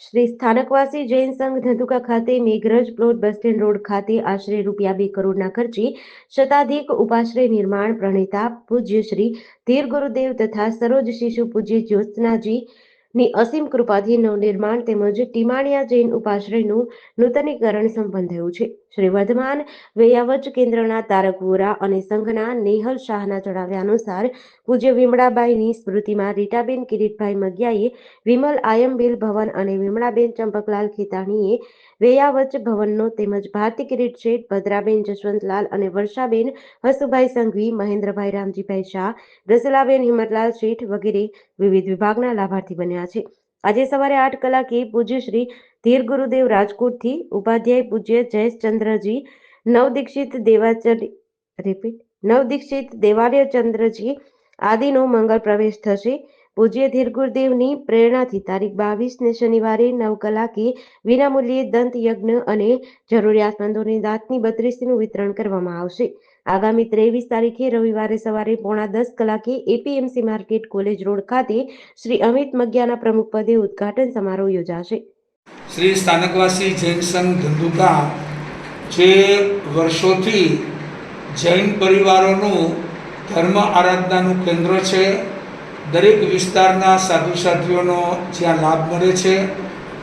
શ્રી સ્થાનકવાસી જૈન સંઘ ધંધુકા ખાતે Meghraj plot bus stand road ખાતે આશરે રૂપિયા બે કરોડના ખર્ચે શતાધિક ઉપાશ્રય નિર્માણ, પ્રણેતા, પૂજ્ય શ્રી ધીર ગુરુદેવ તથા સરોજ શિશુ પૂજ્ય જ્યોત્સનાજી ની અસીમ કૃપાથી નવનિર્માણ તેમજ ટીમાણિયા જૈન ઉપાશ્રયનું નૂતનીકરણ સંપન્ન થયું છે. શ્રી વર્ધમાન વેયાવચ કેન્દ્રના તારક વોરા અને સંઘના નેહલ શાહના જણાવ્યા અનુસાર, પૂજ્ય વિમળાબાઈની સ્મૃતિમાં રીટાબેન કિરીટભાઈ મગિયાએ વિમલ આયંબિલ ભવન અને વિમળાબેન ચંપકલાલ ખેતાણીએ વેયાવચ ભવનનો તેમજ ભારતી કિરીટ શેઠ ભદ્રાબેન જશવંતલાલ અને વર્ષાબેન હસુભાઈ સંઘવી, મહેન્દ્રભાઈ રામજીભાઈ શાહ, રસલાબેન હિંમતલાલ શેઠ વગેરે વિવિધ વિભાગના લાભાર્થી બન્યા છે. આજે સવારે આઠ કલાકે પૂજ્ય શ્રી ધીર ગુરુદેવ રાજકોટથી ઉપાધ્યાય પૂજ્ય જયેશચંદ્રજી, નવદીક્ષિત દેવાચર્ય રિપીટ નવદીક્ષિત દેવાલયચંદ્રજી આદિનો મંગળ પ્રવેશ થશે. પૂજ્ય ધીર પ્રેરણાથી તારીખ બાવીસ ને શનિવારે નવ કલાકે વિનામૂલ્યે દંત યજ્ઞ અને જરૂરિયાતમંદોને દાંતની બત્રીસીનું વિતરણ કરવામાં આવશે. આગામી ત્રેવીસ તારીખે રવિવારે સવારે પોણા દસ કલાકે એપીએમસી માર્કેટ કોલેજ રોડ ખાતે શ્રી અમિત મગ્યાના પ્રમુખપદે ઉદ્ઘાટન સમારોહ યોજાશે. શ્રી સ્થાનકવાસી જૈન સંઘ ધંધુકા જે વર્ષોથી જૈન પરિવારોનું ધર્મ આરાધનાનું કેન્દ્ર છે દરેક વિસ્તારના સાધુ સાધ્વીઓનો જ્યાં લાભ મળે છે,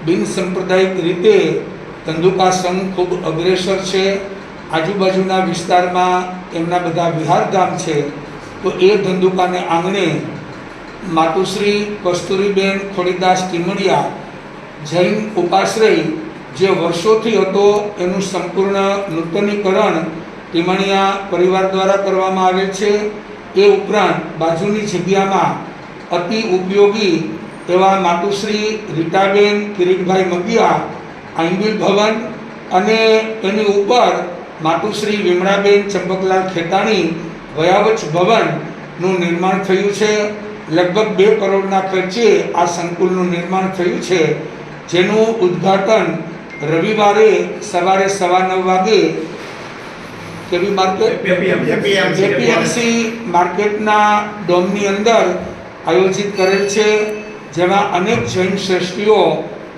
બિન સાંપ્રદાયિક રીતે ધંધુકા સંઘ ખૂબ અગ્રેસર છે. આજુબાજુના વિસ્તારમાં એમના બધા વિહારધામ છે. તો એ ધંધુકાને આંગણે માતુશ્રી કસ્તુરીબેન ખોડીદાસ ટીમડિયા જૈન ઉપાશ્રય જે વર્ષોથી હતો એનું સંપૂર્ણ નૂતનીકરણ ટીમણિયા પરિવાર દ્વારા કરવામાં આવે છે. એ ઉપરાંત બાજુની જગ્યામાં અતિ ઉપયોગી એવા માતુશ્રી રીટાબેન કિરીટભાઈ મગિયા આંબીલ ભવન અને એની ઉપર માતુશ્રી વિમળાબેન ચંપકલાલ ખેતાણી વયાવચ ભવનનું નિર્માણ થયું છે. લગભગ બે કરોડના ખર્ચે આ સંકુલનું નિર્માણ થયું છે. જેનું ઉદ્ઘાટન રવિવારે સવારે સવા નવ વાગે કેવી માર્કેટ એપીએમસી માર્કેટના ડોમની અંદર આયોજિત કરેલ છે, જેમાં અનેક જૈન શ્રેષ્ઠીઓ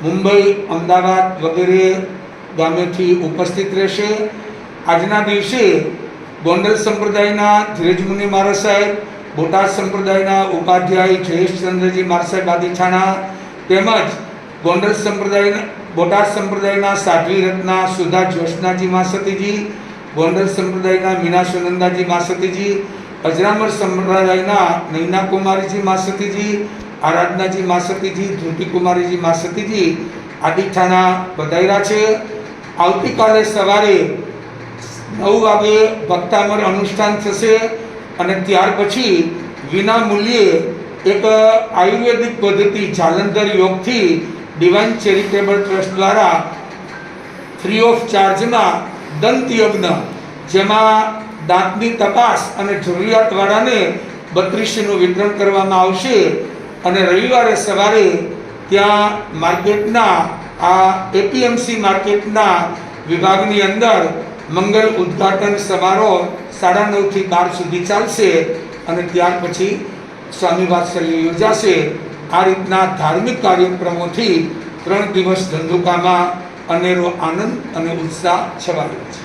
મુંબઈ, અમદાવાદ વગેરે ગામેથી ઉપસ્થિત રહેશે. આજના દિવસે ગોંડલ સંપ્રદાયના ધીરજમુનિ મહારાજ સાહેબ, બોટાદ સંપ્રદાયના ઉપાધ્યાય જયેશચંદ્રજી મહારાજ સાહેબ આદિછાણા તેમજ ગોંડલ સંપ્રદાયના, બોટાદ સંપ્રદાયના સાધ્વી રત્ના સુધા જ્યોત્સનાજી માસતીજી ગોંડલ સંપ્રદાયના મીના સુનંદાજી માસતીજી અજરામર સંપ્રદાયના નૈના કુમારીજી માસતીજી આરાધનાજી માસતીજી ધ્રુતિ કુમારીજી માસતીજી આદિઠાના બધાયરા છે. આવતીકાલે સવારે નવ વાગે ભક્તામર અનુષ્ઠાન થશે અને ત્યાર પછી વિના મૂલ્યે એક આયુર્વેદિક પદ્ધતિ જાલંધર યોગથી ડિવાઇન ચેરિટેબલ ટ્રસ્ટ દ્વારા ફ્રી ઓફ ચાર્જમાં દંત યજ્ઞ જેમાં દાંતની તપાસ અને જરૂરિયાતવાળાને બત્રીસીનું વિતરણ કરવામાં આવશે. અને રવિવારે સવારે ત્યાં માર્કેટના, આ એપીએમસી માર્કેટના વિભાગની અંદર મંગલ ઉદ્ઘાટન સમારોહ સાડા નવથી બાર સુધી ચાલશે અને ત્યાર પછી સ્વામી યોજાશે. આ રીતના ધાર્મિક કાર્યક્રમોથી ત્રણ દિવસ ધંધુકામાં અનેરો આનંદ અને ઉત્સાહ છવાયો છે.